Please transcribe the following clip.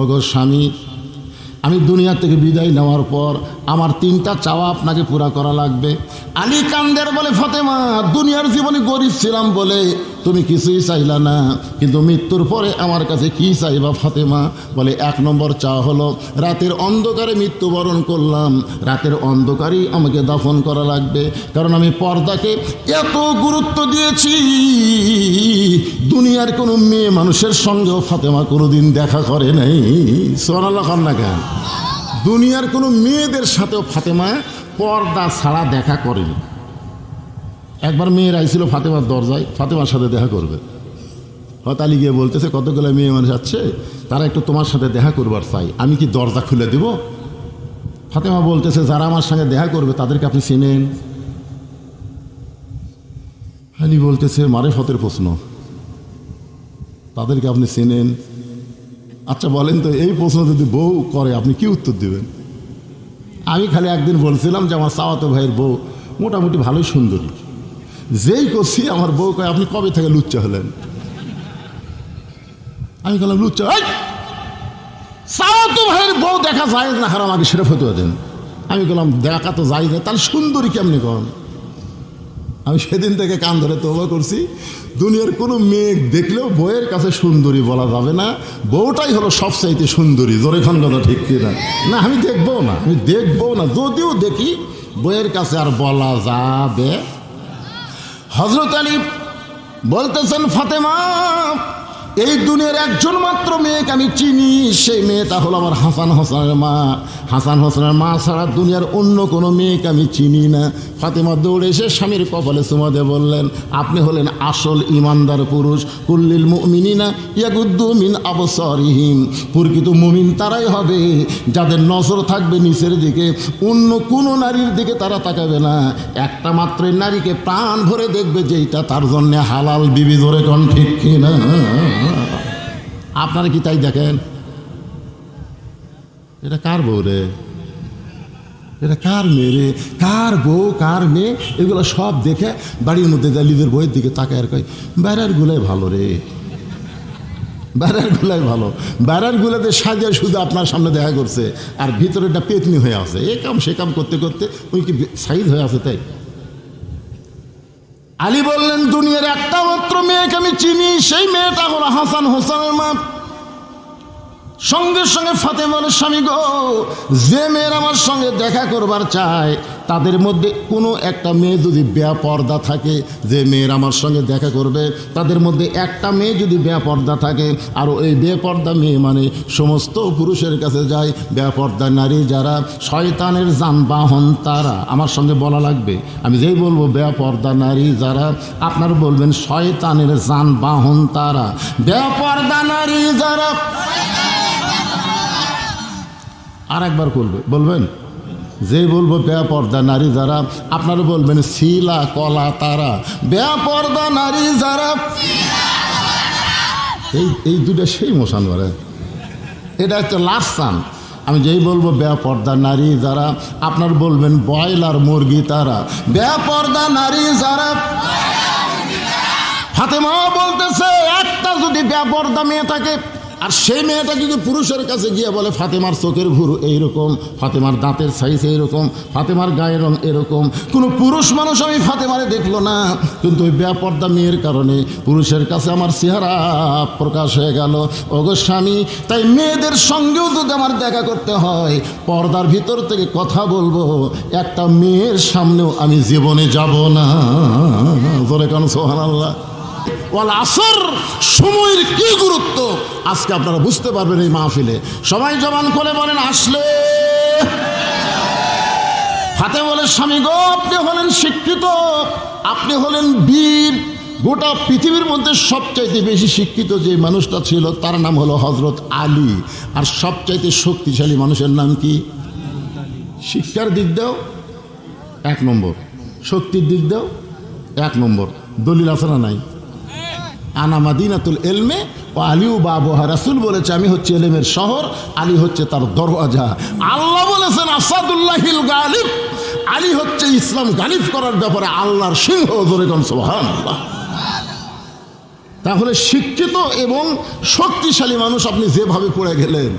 ওগো স্বামী, আমি দুনিয়া থেকে বিদায় নেওয়ার পর আমার তিনটা চাওয়া আপনাকে পুরা করা লাগবে। আলী কান্দের বলে, ফতেমা, দুনিয়ার জীবনে গরিব ছিলাম বলে তুমি কিছুই চাইলা না, কিন্তু মৃত্যুর পরে আমার কাছে কি চাইবা ফাতেমা? বলে, এক নম্বর চাওয়া হলো, রাতের অন্ধকারে মৃত্যুবরণ করলাম। রাতের অন্ধকারেই আমাকে দাফন করা লাগবে, কারণ আমি পর্দাকে এত গুরুত্ব দিয়েছি। দুনিয়ার কোনো মেয়ে মানুষের সঙ্গেও ফাতেমা কোনোদিন দেখা করে নাই। সোনাল্লাহ খান না কেন? দুনিয়ার কোনো মেয়েদের সাথেও ফাতেমা পর্দা ছাড়া দেখা করেনি। একবার মেয়ের আইছিল ফাতেমার দরজায়, ফাতেমার সাথে দেখা করবে। হয়তো আলী গিয়ে বলতেছে, কতগুলো মেয়ে মানুষ আছে, তারা একটু তোমার সাথে দেখা করবার চাই, আমি কি দরজা খুলে দেব? ফাতেমা বলতেছে, যারা আমার সঙ্গে দেখা করবে, তাদেরকে আপনি চেনেন? আলী বলতেছে, মারে ফতের প্রশ্ন, তাদেরকে আপনি চেনেন? আচ্ছা বলেন তো, এই প্রশ্ন যদি বউ করে, আপনি কি উত্তর দেবেন? আমি খালি একদিন বলছিলাম যে, আমার সাওয়াতো ভাইয়ের বউ মোটামুটি ভালোই সুন্দরী। যেই করছি, আমার বউ কয়, আপনি কবে থেকে লুচ্চা হলেন? আমি বললাম লুচ্চা! সাওয়াতো ভাইয়ের বউ দেখা যায় না, হারাম, আগে সেটা ফতুয়া দেন। আমি বললাম দেখা তো যায় না, তাহলে সুন্দরী কেমনি কন? আমি সেদিন থেকে কান ধরে তোবা করছি, দুনিয়ার কোনো মেয়ে দেখলেও বইয়ের কাছে সুন্দরী বলা যাবে না। বউটাই হলো সবচাইতে সুন্দরী, জোরে খান কথা ঠিক কিনা? না, আমি দেখব না, আমি দেখব না, যদিও দেখি বইয়ের কাছে আর বলা যাবে হজরত আলী বলতেছেন ফাতেমা এই দুনিয়ার একজন মাত্র মেয়েকে আমি চিনি, সেই মেয়েটা হলো আমার হাসান হোসেনের মা। হাসান হোসেনের মা ছাড়া দুনিয়ার অন্য কোনো মেয়েকে আমি চিনি না। ফাতেমা দৌড়ে এসে স্বামীর কপালে সুমাদে বললেন, আপনি হলেন আসল ইমানদার পুরুষ। কুল্লিল মুমিনিনা ইয়াগুদ্দু মিন আবসরিহিম। প্রকৃত মুমিন তারাই হবে। যাদের নজর থাকবে নিচের দিকে, অন্য কোনো নারীর দিকে তারা তাকাবে না। একটা মাত্র নারীকে প্রাণ ভরে দেখবে যেইটা তার জন্যে হালাল। বিবি ধরে কন, ঠিক কিনা? আপনারা কি তাই দেখেন? এটা কার বউ রে? এটা কার মেয়ে রে? কার বউ, কার মেয়ে? এগুলো সব দেখে বাড়ির মধ্যে নিজের বইয়ের দিকে তাকায় আর কয়, বাইরের গুলাই ভালো রে। বাইরের গুলাই ভালো। বাইরের গুলাতে সাজিয়ে শুধু আপনার সামনে দেখা করছে আর ভিতরেটা পেতনি হয়ে আছে। এ কাম, সে কাম করতে করতে ওই কি সাইজ হয়ে আছে তাই? আলী বললেন, দুনিয়ার একটা মাত্র আমি চিনি সেই মেয়েটা হলো হাসান হোসেনের মা। সঙ্গে সঙ্গে ফাতেমার স্বামী গো, যে মেয়ের আমার সঙ্গে দেখা করবার চায়, তাদের মধ্যে কোনো একটা মেয়ে যদি বেপর্দা থাকে, যে মেয়ের আমার সঙ্গে দেখা করবে, তাদের মধ্যে একটা মেয়ে যদি বেপর্দা থাকে, আর ওই বেপর্দা মেয়ে মানে সমস্ত পুরুষের কাছে যায়, বেপর্দা নারী যারা শয়তানের যানবাহন তারা। আমার সঙ্গে বলা লাগবে, আমি যেই বলব বেপর্দা নারী যারা, আপনার বলবেন শয়তানের যানবাহন তারা। বেপর্দা নারী যারা আর একবার করবে বলবেন? যে বলব বেয়া পর্দা নারী যারা, আপনারা বলবেন, শিলা, কলা, তারা। বেয়া পর্দা নারী যারা, এই এই দুটা সেই মশান করে এটা হচ্ছে লাস্ট সান আমি যেই বলব বেয়া পর্দা নারী যারা, আপনার বলবেন বয়লার মুরগি তারা। বেয়া পর্দা নারী যারা ফাতেমা বলতেছে, একটা যদি বেয়া পর্দা মেয়ে থাকে আর সেই মেয়েটা যদি পুরুষের কাছে গিয়ে বলে, ফাতেমার চোখের ভুরু এইরকম, ফাতেমার দাঁতের সাইজ এইরকম, ফাতেমার গায়ের রং এরকম, কোনো পুরুষ মানুষ আমি ফাতেমারে দেখল না। কিন্তু ওই ব্যাপর্দা মেয়ের কারণে পুরুষের কাছে আমার চেহারা প্রকাশ হয়ে গেল। ওগো স্বামী, তাই মেয়েদের সঙ্গেও যদি আমার দেখা করতে হয়, পর্দার ভিতর থেকে কথা বলব, একটা মেয়ের সামনেও আমি জীবনে যাব না। জোরে কেন সোহান আল্লাহ ওয়াল আসর, সময়ের কি গুরুত্ব? আজকে আপনারা বুঝতে পারবেন এই মাহফিলে। সবাই জবান করে বলেন, আসলে। হাতে বলে, স্বামী গো, আপনি হলেন শিক্ষিত। আপনি হলেন বীর। গোটা পৃথিবীর মধ্যে সবচাইতে বেশি শিক্ষিত যে মানুষটা ছিল, তার নাম হলো হজরত আলী। আর সবচাইতে শক্তিশালী মানুষের নাম কি? শিক্ষার দিক দাও, এক নম্বর। শক্তির দিক দাও, এক নম্বর। দলিল আছে না নাই? আনা মাদিনাতুল এলমে ও আলিউ বাবহা রাসুল বলেছে, আমি হচ্ছে এলেমের শহর, আলী হচ্ছে তার দরওয়াজা। আল্লাহ বলেছেন, আসাদুল্লাহিল গালিব। আলী হচ্ছে ইসলাম গালিব করার ব্যাপারে আল্লাহর সিংহ জোরেগম সোহান তাহলে শিক্ষিত এবং শক্তিশালী মানুষ আপনি যেভাবে পড়ে গেলেন